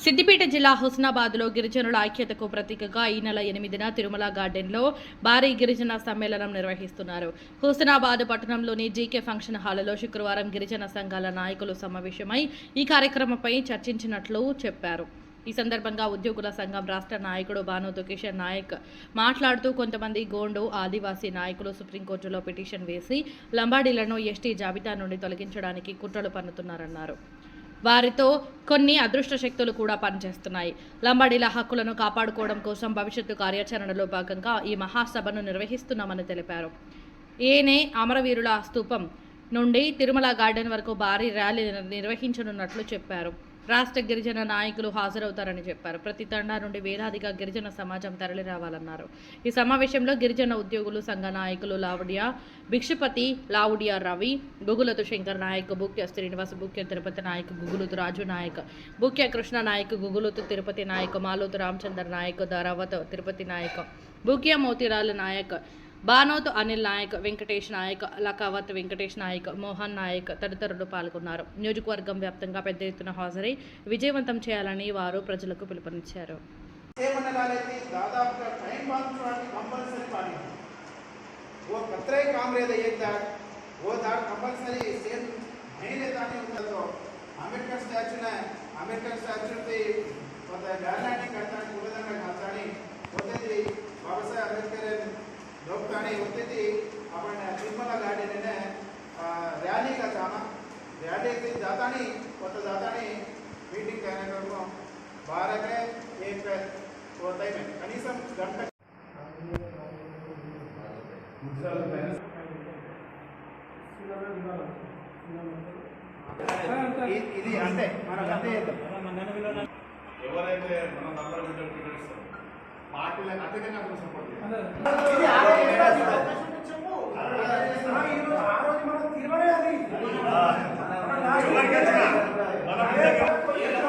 సిద్దిపేట జిల్లా హుస్నాబాద్లో గిరిజనుల ఐక్యతకు ప్రతీకగా ఈ నెల ఎనిమిదిన తిరుమల గార్డెన్లో భారీ గిరిజన సమ్మేళనం నిర్వహిస్తున్నారు. హుస్నాబాద్ పట్టణంలోని జీకే ఫంక్షన్ హాల్లో శుక్రవారం గిరిజన సంఘాల నాయకులు సమావేశమై ఈ కార్యక్రమంపై చర్చించినట్లు చెప్పారు. ఈ సందర్భంగా ఉద్యోగుల సంఘం రాష్ట్ర నాయకుడు భానుతో కిషన్ నాయక్ మాట్లాడుతూ కొంతమంది గోండు ఆదివాసీ నాయకులు సుప్రీంకోర్టులో పిటిషన్ వేసి లంబాడీలను ఎస్టీ జాబితా నుండి తొలగించడానికి కుట్రలు పన్నుతున్నారన్నారు. వారితో కొన్ని అదృష్ట శక్తులు కూడా పనిచేస్తున్నాయి. లంబాడీల హక్కులను కాపాడుకోవడం కోసం భవిష్యత్తు కార్యాచరణలో భాగంగా ఈ మహాసభను నిర్వహిస్తున్నామని తెలిపారు. ఏనే అమరవీరుల స్తూపం నుండి తిరుమల గార్డెన్ వరకు భారీ ర్యాలీ నిర్వహించనున్నట్లు చెప్పారు. రాష్ట్ర గిరిజన నాయకులు హాజరవుతారని చెప్పారు. ప్రతి తండా నుండి వేలాదిగా గిరిజన సమాజం తరలి రావాలన్నారు. ఈ సమావేశంలో గిరిజన ఉద్యోగులు సంఘ నాయకులు లావుడియా భిక్షపతి లావుడియా రవి గుగులతు శంకర్ నాయక్ బుక్య శ్రీనివాస్ బుక్య తిరుపతి నాయక్ గుగులుతు రాజు నాయక్ బుక్య కృష్ణ నాయక్ గుగులుతు తిరుపతి నాయక్ మాలోతు రామచందర్ నాయక్ ధారావత్ తిరుపతి నాయక్ బుక్య మోతిలాల్ నాయక్ బానోత్ అనిల్ నాయక్ వెంకటేష్ నాయక్ లకావత్ వెంకటేష్ నాయక్ మోహన్ నాయక్ తదితరులు పాల్గొన్నారు. నియోజకవర్గం వ్యాప్తంగా పెద్ద ఎత్తున హాజరై విజయవంతం చేయాలని వారు ప్రజలకు పిలుపునిచ్చారు. అమెరికన్ స్టాచ్యూ అంబేద్కర్ స్టాచ్యూ செஞ்சு அவனை తిరుమల గార్డెన్ ర్యాలీగా చాలా ర్యాలీ అయితే జాతాని కొత్త జాతాని మీటింగ్ కార్యక్రమం భారతే ఏప్రిల్ ఫోర్ టైం కనీసం గంట ఇది అంతే. మనం అంతే ఎవరైతే మన నంబర్ పార్టీలకు అధికంగా సపోర్ట్ చేయాలి.